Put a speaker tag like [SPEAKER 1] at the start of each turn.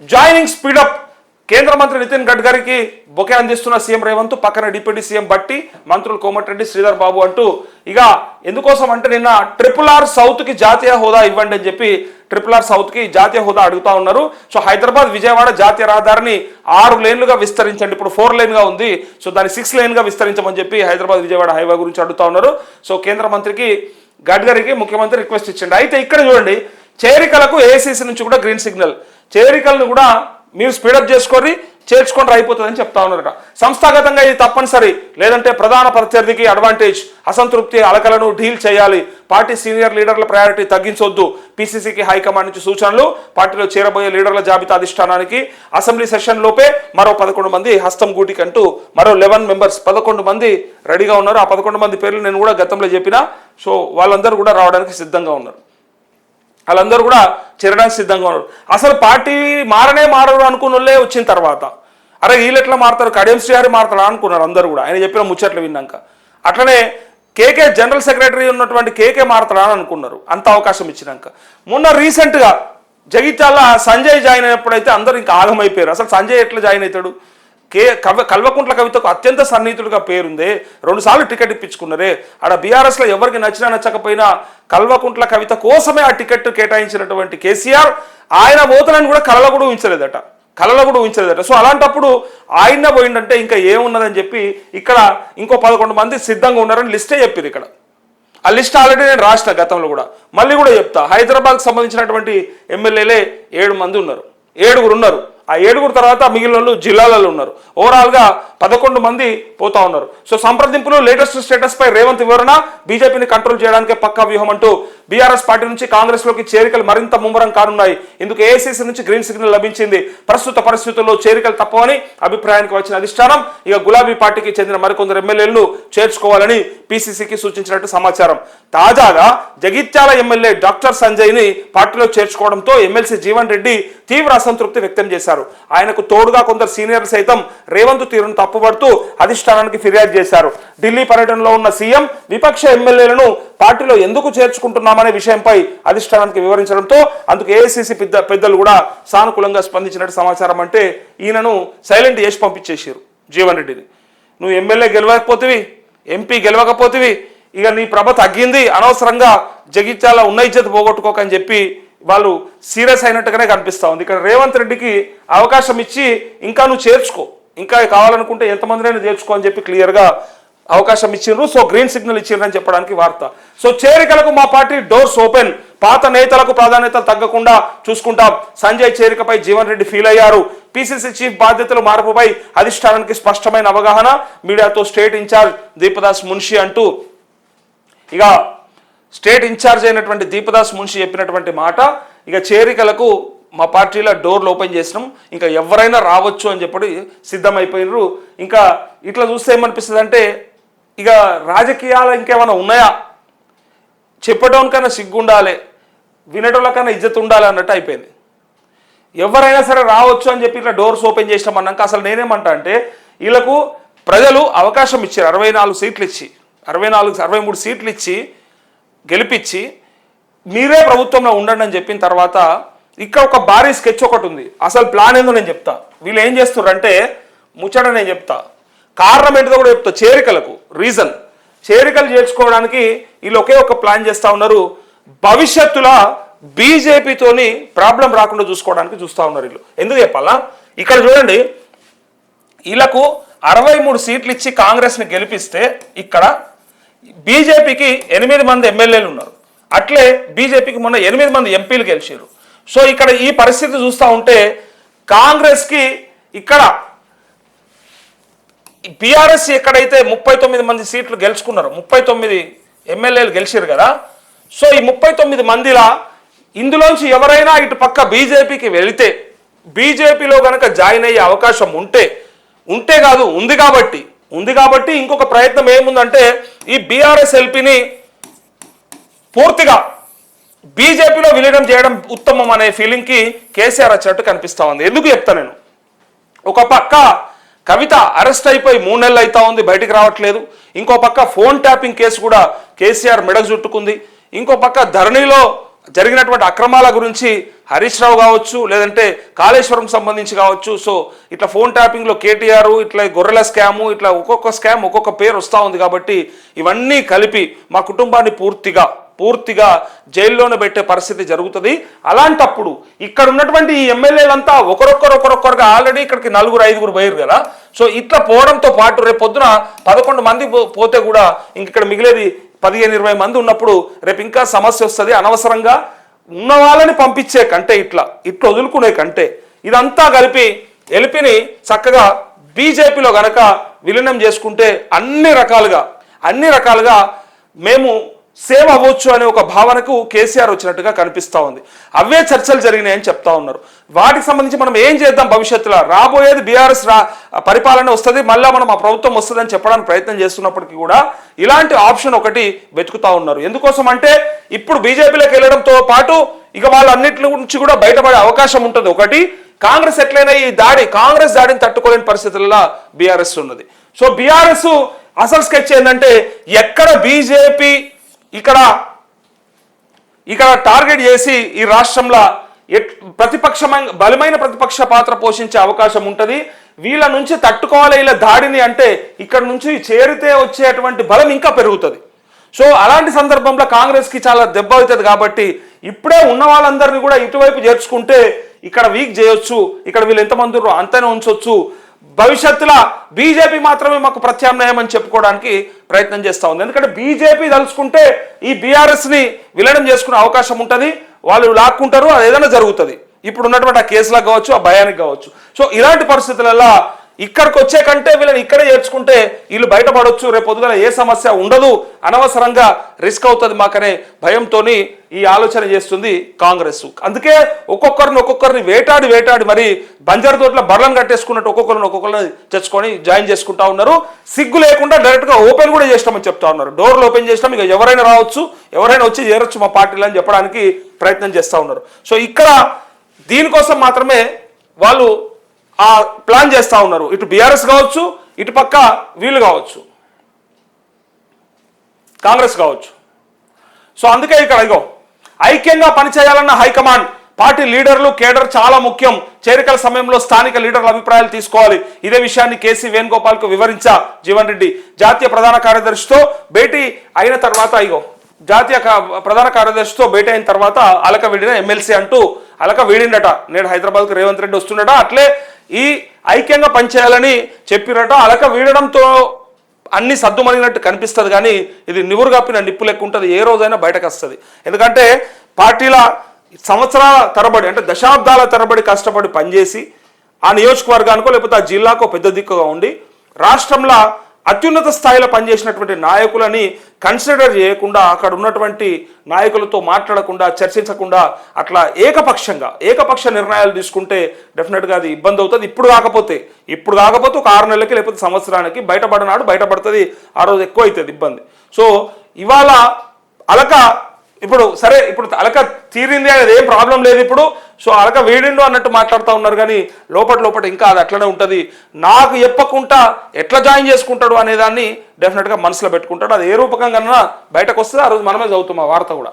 [SPEAKER 1] Joining speed up కేంద్ర మంత్రి నితిన్ గడ్కరీకి బొకే అందిస్తున్న సీఎం రేవంత్ పక్కన డిప్యూటీ సీఎం బట్టి మంత్రులు కోమటిరెడ్డి శ్రీధర్ బాబు అంటూ ఇక ఎందుకోసం అంటే నిన్న ట్రిపుల్ ఆర్ సౌత్కి జాతీయ హోదా ఇవ్వండి అని చెప్పి ట్రిపుల్ ఆర్ సౌత్కి జాతీయ హోదా అడుగుతా ఉన్నారు. సో హైదరాబాద్ విజయవాడ జాతీయ రహదారిని ఆరు లేన్లుగా విస్తరించండి. ఇప్పుడు ఫోర్ లేన్గా ఉంది. సో దాన్ని సిక్స్ లేన్గా విస్తరించమని చెప్పి హైదరాబాద్ విజయవాడ హైవే గురించి అడుగుతా ఉన్నారు. సో కేంద్ర మంత్రికి గడ్కరీకి ముఖ్యమంత్రి రిక్వెస్ట్ ఇచ్చండి. అయితే ఇక్కడ చూడండి చేరికలకు ఏసీసీ నుంచి కూడా గ్రీన్ సిగ్నల్ చేరికలను కూడా మీరు స్పీడప్ చేసుకొని చేర్చుకొని అయిపోతుందని చెప్తా ఉన్నారట. సంస్థాగతంగా ఇది తప్పనిసరి. లేదంటే ప్రధాన ప్రత్యర్థికి అడ్వాంటేజ్ అసంతృప్తి అలకలను డీల్ చేయాలి. పార్టీ సీనియర్ లీడర్ల ప్రయారిటీ తగ్గించొద్దు. పీసీసీకి హైకమాండ్ నుంచి సూచనలు. పార్టీలో చేరబోయే లీడర్ల జాబితా అధిష్టానానికి అసెంబ్లీ సెషన్ లోపే మరో పదకొండు మంది హస్తం గూటికంటూ మరో లెవెన్ మెంబర్స్ పదకొండు మంది రెడీగా ఉన్నారు. ఆ పదకొండు మంది పేర్లు నేను కూడా గతంలో చెప్పిన. సో వాళ్ళందరూ కూడా రావడానికి సిద్ధంగా ఉన్నారు. వాళ్ళందరూ కూడా చేరడానికి సిద్ధంగా ఉన్నారు. అసలు పార్టీ మారనే మారరు అనుకున్న వాళ్ళే వచ్చిన తర్వాత. అరే వీళ్ళు ఎట్లా మారుతారు? కడియం శ్రీహరి మారుతారా అనుకున్నారు అందరూ కూడా. ఆయన చెప్పిన ముచ్చట్లు విన్నాక. అట్లనే కేకే జనరల్ సెక్రటరీ ఉన్నటువంటి కేకే మారుతారా అని అనుకున్నారు. అంత అవకాశం ఇచ్చినాక. మొన్న రీసెంట్గా జగిత్యాల సంజయ్ జాయిన్ అయినప్పుడైతే అందరూ ఇంకా ఆగమైపోయారు. అసలు సంజయ్ ఎట్లా జాయిన్ అవుతాడు? కే కవ కల్వకుంట్ల కవితకు అత్యంత సన్నిహితుడిగా పేరుంది. రెండుసార్లు టికెట్ ఇప్పించుకున్నారే. ఆడ బీఆర్ఎస్లో ఎవరికి నచ్చినా నచ్చకపోయినా కల్వకుంట్ల కవిత కోసమే ఆ టికెట్ కేటాయించినటువంటి కేసీఆర్ ఆయన పోతనని కూడా కలలో కూడా ఊహించలేదట. కళలో కూడా ఊహించలేదట. సో అలాంటప్పుడు ఆయన పోయిందంటే ఇంకా ఏమున్నదని చెప్పి ఇక్కడ ఇంకో పదకొండు మంది సిద్ధంగా ఉన్నారని లిస్టే చెప్పారు ఇక్కడ. ఆ లిస్ట్ ఆల్రెడీ నేను రాసిన గతంలో కూడా. మళ్ళీ కూడా చెప్తా. హైదరాబాద్కి సంబంధించినటువంటి ఎమ్మెల్యేలే ఏడు మంది ఉన్నారు. ఏడుగురు ఉన్నారు. ఆ ఏడుగురు తర్వాత మిగిలిన వాళ్ళు జిల్లాలలో ఉన్నారు. ఓవరాల్గా పదకొండు మంది పోతా ఉన్నారు. సో సంప్రదింపులు లేటెస్ట్ స్టేటస్ పై రేవంత్ వివరణ బీజేపీని కంట్రోల్ చేయడానికి పక్కా వ్యూహం అంటూ బీఆర్ఎస్ పార్టీ నుంచి కాంగ్రెస్లోకి చేరికలు మరింత ముమ్మరం కానున్నాయి. ఇందుకు ఏఐసీసీ నుంచి గ్రీన్ సిగ్నల్ లభించింది. ప్రస్తుత పరిస్థితుల్లో చేరికలు తప్పవని అభిప్రాయానికి వచ్చిన అధిష్టానం ఇక గులాబీ పార్టీకి చెందిన మరికొందరు ఎమ్మెల్యేలను చేర్చుకోవాలని పీసీసీకి సూచించినట్టు సమాచారం. తాజాగా జగిత్యాల ఎమ్మెల్యే డాక్టర్ సంజయ్ని పార్టీలో చేర్చుకోవడంతో ఎమ్మెల్సీ జీవన్ రెడ్డి తీవ్ర అసంతృప్తి వ్యక్తం చేశారు. ఆయనకు తోడుగా కొందరు సీనియర్లు సైతం రేవంత్ తీరును తప్పుపడుతూ అధిష్టానానికి ఫిర్యాదు చేశారు. ఢిల్లీ పర్యటనలో ఉన్న సీఎం విపక్ష ఎమ్మెల్యేలను పార్టీలో ఎందుకు చేర్చుకుంటున్నారు? చేస్తున్నామనే విషయంపై అధిష్టానానికి వివరించడంతో అందుకు ఏఐసిసి పెద్ద పెద్దలు కూడా సానుకూలంగా స్పందించినట్టు సమాచారం అంటే ఈయనను సైలెంట్ చేసి పంపించేసారు జీవన్ రెడ్డిని. నువ్వు ఎమ్మెల్యే గెలవకపోతివి ఎంపీ గెలవకపోతివి ఇక నీ ప్రభ తగ్గింది అనవసరంగా జగిత్యాల ఉన్న ఇజ్జత్ పోగొట్టుకోకని చెప్పి వాళ్ళు సీరియస్ అయినట్టుగానే కనిపిస్తా ఉంది. ఇక్కడ రేవంత్ రెడ్డికి అవకాశం ఇచ్చి ఇంకా నువ్వు చేర్చుకో. ఇంకా కావాలనుకుంటే ఎంతమందినైనా చేర్చుకో అని చెప్పి క్లియర్గా అవకాశం ఇచ్చిండ్రు. సో గ్రీన్ సిగ్నల్ ఇచ్చిండ్రు అని చెప్పడానికి వార్త. సో చేరికలకు మా పార్టీ డోర్స్ ఓపెన్ పాత నేతలకు ప్రాధాన్యత తగ్గకుండా చూసుకుంటాం. సంజయ్ చేరికపై జీవన్ రెడ్డి ఫీల్ అయ్యారు. పిసిసి చీఫ్ బాధ్యతలు మార్పుపై అధిష్టానానికి స్పష్టమైన అవగాహన మీడియాతో స్టేట్ ఇన్ఛార్జ్ దీపదాస్ మున్షి అంటూ. ఇక స్టేట్ ఇన్ఛార్జ్ అయినటువంటి దీపదాస్ మున్షి చెప్పినటువంటి మాట ఇక చేరికలకు మా పార్టీలో డోర్లు ఓపెన్ చేసినాం. ఇంకా ఎవరైనా రావచ్చు అని చెప్పి సిద్ధమైపోయినరు. ఇంకా ఇట్లా చూస్తే ఏమనిపిస్తుంది అంటే ఇక రాజకీయాలు ఇంకేమైనా ఉన్నాయా? చెప్పటం కన్నా సిగ్గుండాలి ఉండాలి కన్నా ఇజ్జత్ ఉండాలి అన్నట్టు అయిపోయింది. ఎవరైనా సరే రావచ్చు అని చెప్పి ఇట్లా డోర్స్ ఓపెన్ చేసినాం అన్నాక అసలు నేనేమంటా అంటే వీళ్ళకు ప్రజలు అవకాశం ఇచ్చారు అరవై నాలుగు సీట్లు ఇచ్చి అరవై నాలుగు అరవై మూడు సీట్లు ఇచ్చి గెలిపించి మీరే ప్రభుత్వంలో ఉండండి అని చెప్పిన తర్వాత ఇక్కడ ఒక భారీ స్కెచ్ ఒకటి ఉంది. అసలు ప్లాన్ ఏందో నేను చెప్తా. వీళ్ళు ఏం చేస్తున్నారంటే ముచ్చట నేను చెప్తా. కారణం ఏంటిదో కూడా చెప్తా. చేరికలకు రీజన్ చేరికలు చేర్చుకోవడానికి వీళ్ళు ఒకే ఒక ప్లాన్ చేస్తూ ఉన్నారు. భవిష్యత్తులో బీజేపీతోని ప్రాబ్లం రాకుండా చూసుకోవడానికి చూస్తూ ఉన్నారు వీళ్ళు. ఎందుకు చెప్పాలా? ఇక్కడ చూడండి వీళ్ళకు అరవై మూడు సీట్లు ఇచ్చి కాంగ్రెస్ని గెలిపిస్తే ఇక్కడ బీజేపీకి ఎనిమిది మంది ఎమ్మెల్యేలు ఉన్నారు. అట్లే బీజేపీకి మొన్న ఎనిమిది మంది ఎంపీలు గెలిచారు సో ఇక్కడ ఈ పరిస్థితి చూస్తూ ఉంటే కాంగ్రెస్కి ఇక్కడ బీఆర్ఎస్ ఎక్కడైతే ముప్పై తొమ్మిది మంది సీట్లు గెలుచుకున్నారు ముప్పై తొమ్మిది ఎమ్మెల్యేలు గెలిచారు కదా సో ఈ ముప్పై తొమ్మిది మందిలా ఇందులోంచి ఎవరైనా ఇటు పక్క బీజేపీకి వెళితే బీజేపీలో కనుక జాయిన్ అయ్యే అవకాశం ఉంటే ఉంటే కాదు ఉంది కాబట్టి ఉంది కాబట్టి ఇంకొక ప్రయత్నం ఏముందంటే ఈ బీఆర్ఎస్ ఎల్పీని పూర్తిగా బీజేపీలో విలీనం చేయడం ఉత్తమం అనే ఫీలింగ్కి కేసీఆర్ వచ్చినట్టు కనిపిస్తా ఉంది. ఎందుకు చెప్తా నేను? ఒక పక్క కవిత అరెస్ట్ అయిపోయి మూడు నెలలు అవుతా ఉంది బయటికి రావట్లేదు. ఇంకో పక్క ఫోన్ ట్యాపింగ్ కేసు కూడా కేసీఆర్ మెడకు చుట్టుకుంది. ఇంకో పక్క ధరణిలో జరిగినటువంటి అక్రమాల గురించి హరీష్ రావు కావచ్చు లేదంటే కాళేశ్వరం సంబంధించి కావచ్చు. సో ఇట్లా ఫోన్ ట్యాపింగ్లో కేటీఆర్ ఇట్లా గొర్రెల స్కాము ఇట్లా ఒక్కొక్క స్కామ్ ఒక్కొక్క పేరు వస్తూ ఉంది కాబట్టి ఇవన్నీ కలిపి మా కుటుంబాన్ని పూర్తిగా పూర్తిగా జైల్లోనే పెట్టే పరిస్థితి జరుగుతుంది. అలాంటప్పుడు ఇక్కడ ఉన్నటువంటి ఈ ఎమ్మెల్యేలంతా ఒకరొక్కరు ఒకరొక్కరుగా ఆల్రెడీ ఇక్కడికి నలుగురు ఐదుగురు పోయారు కదా. సో ఇట్లా పోవడంతో పాటు రేపు పొద్దున పదకొండు మంది పో- పోతే కూడా ఇంక ఇక్కడ మిగిలేది పదిహేను ఇరవై మంది ఉన్నప్పుడు రేపు ఇంకా సమస్య వస్తుంది. అనవసరంగా ఉన్న వాళ్ళని పంపించే కంటే ఇట్లా ఇట్లా వదులుకునే కంటే ఇదంతా కలిపి ఎలిపిని చక్కగా బీజేపీలో గనక విలీనం చేసుకుంటే అన్ని రకాలుగా అన్ని రకాలుగా మేము సేవ్ అవ్వచ్చు అనే ఒక భావనకు కేసీఆర్ వచ్చినట్టుగా కనిపిస్తూ ఉంది. అవే చర్చలు జరిగినాయని చెప్తా ఉన్నారు. వాటికి సంబంధించి మనం ఏం చేద్దాం భవిష్యత్తులో? రాబోయేది బీఆర్ఎస్ రా పరిపాలన వస్తుంది మళ్ళీ మనం ఆ ప్రభుత్వం వస్తుందని చెప్పడానికి ప్రయత్నం చేస్తున్నప్పటికీ కూడా ఇలాంటి ఆప్షన్ ఒకటి వెతుకుతా ఉన్నారు. ఎందుకోసం అంటే ఇప్పుడు బీజేపీలోకి వెళ్ళడంతో పాటు ఇక వాళ్ళన్నిటి నుంచి కూడా బయటపడే అవకాశం ఉంటుంది ఒకటి. కాంగ్రెస్ ఎట్లయినా ఈ దాడి కాంగ్రెస్ దాడిని తట్టుకోలేని పరిస్థితుల్లో బీఆర్ఎస్ ఉన్నది. సో బీఆర్ఎస్ అసలు స్కెచ్ ఏంటంటే ఎక్కడ బీజేపీ ఇక్కడ ఇక్కడ టార్గెట్ చేసి ఈ రాష్ట్రంలో ఎట్ ప్రతిపక్షమైన బలమైన ప్రతిపక్ష పాత్ర పోషించే అవకాశం ఉంటుంది. వీళ్ళ నుంచి తట్టుకోవాలి ఇలా దాడిని అంటే ఇక్కడ నుంచి చేరితే వచ్చేటువంటి బలం ఇంకా పెరుగుతుంది. సో అలాంటి సందర్భంలో కాంగ్రెస్కి చాలా దెబ్బ అవుతుంది కాబట్టి ఇప్పుడే ఉన్న వాళ్ళందరినీ కూడా ఇటువైపు చేర్చుకుంటే ఇక్కడ వీక్ చేయొచ్చు. ఇక్కడ వీళ్ళు ఎంతమంది అంతనే ఉంచవచ్చు భవిష్యత్తులో బీజేపీ మాత్రమే మాకు ప్రత్యామ్నాయం అని చెప్పుకోవడానికి ప్రయత్నం చేస్తూ ఉంది. ఎందుకంటే బీజేపీ తలుచుకుంటే ఈ బీఆర్ఎస్ని విలీనం చేసుకునే అవకాశం ఉంటుంది వాళ్ళు లాక్కుంటారు అది ఏదైనా జరుగుతుంది. ఇప్పుడు ఉన్నటువంటి ఆ కేసులకు కావచ్చు ఆ భయానికి కావచ్చు. సో ఇలాంటి పరిస్థితులలో ఇక్కడికి వచ్చే కంటే వీళ్ళని ఇక్కడే చేర్చుకుంటే వీళ్ళు బయటపడవచ్చు రేపు పొద్దున ఏ సమస్య ఉండదు. అనవసరంగా రిస్క్ అవుతుంది మాకనే భయంతో ఈ ఆలోచన చేస్తుంది కాంగ్రెస్. అందుకే ఒక్కొక్కరిని ఒక్కొక్కరిని వేటాడి వేటాడి మరి బంజారు తోటలో బర్లను కట్టేసుకున్నట్టు ఒక్కొక్కరిని ఒక్కొక్కరిని తెచ్చుకొని జాయిన్ చేసుకుంటా ఉన్నారు. సిగ్గు లేకుండా డైరెక్ట్గా ఓపెన్ కూడా చేస్తామని చెప్తా ఉన్నారు. డోర్లు ఓపెన్ చేసినాం ఇక ఎవరైనా రావచ్చు ఎవరైనా వచ్చి చేరొచ్చు మా పార్టీలు అని చెప్పడానికి ప్రయత్నం చేస్తూ ఉన్నారు. సో ఇక్కడ దీనికోసం మాత్రమే వాళ్ళు ఆ ప్లాన్ చేస్తూ ఉన్నారు. ఇటు బీఆర్ఎస్ కావచ్చు ఇటు పక్క వీళ్ళు కావచ్చు. కాంగ్రెస్ కావచ్చు. సో అందుకే ఇక్కడ ఇగో ఐక్యంగా పనిచేయాలన్న హైకమాండ్ పార్టీ లీడర్లు కేడర్ చాలా ముఖ్యం. చేరికల సమయంలో స్థానిక లీడర్ల అభిప్రాయాలు తీసుకోవాలి. ఇదే విషయాన్ని కేసీ వేణుగోపాల్కు వివరించా జీవన్ రెడ్డి జాతీయ ప్రధాన కార్యదర్శితో భేటీ అయిన తర్వాత ఇగో జాతీయ ప్రధాన కార్యదర్శితో భేటీ అయిన తర్వాత అలక వీడిన ఎమ్మెల్సీ అంటూ అలక వీడిండట నేడు హైదరాబాద్కు రేవంత్ రెడ్డి వస్తుండట. అట్లే ఈ ఐక్యంగా పనిచేయాలని చెప్పినట్టు అలక వీడడంతో అన్ని సర్దుమణినట్టు కనిపిస్తుంది కానీ ఇది నివురు కప్పిన నిప్పు లెక్క ఉంటుంది. ఏ రోజైనా బయటకు వస్తుంది. ఎందుకంటే పార్టీల సంవత్సరాల తరబడి అంటే దశాబ్దాల తరబడి కష్టపడి పనిచేసి ఆ నియోజకవర్గానికో లేకపోతే ఆ జిల్లాకో పెద్ద దిక్కుగా ఉండి రాష్ట్రంలో అత్యున్నత స్థాయిలో పనిచేసినటువంటి నాయకులని కన్సిడర్ చేయకుండా అక్కడ ఉన్నటువంటి నాయకులతో మాట్లాడకుండా చర్చించకుండా అట్లా ఏకపక్షంగా ఏకపక్ష నిర్ణయాలు తీసుకుంటే డెఫినెట్గా అది ఇబ్బంది అవుతుంది. ఇప్పుడు కాకపోతే ఇప్పుడు కాకపోతే ఒక ఆరు నెలలకి లేకపోతే సంవత్సరానికి బయటపడనాడు బయటపడుతుంది ఆ రోజు ఎక్కువ అవుతుంది ఇబ్బంది. సో ఇవాళ అలక ఇప్పుడు సరే ఇప్పుడు అలక తీరింది అనేది ఏం ప్రాబ్లం లేదు ఇప్పుడు. సో అలక వేడిండు అన్నట్టు మాట్లాడుతూ ఉన్నారు కానీ లోపల లోపల ఇంకా అది అట్లనే ఉంటుంది. నాకు చెప్పకుండా ఎట్లా జాయిన్ చేసుకుంటాడు అనే దాన్ని డెఫినెట్గా మనసులో పెట్టుకుంటాడు. అది ఏ రూపకంగా బయటకు వస్తుంది ఆ రోజు మనమే చదువుతాం ఆ వార్త కూడా.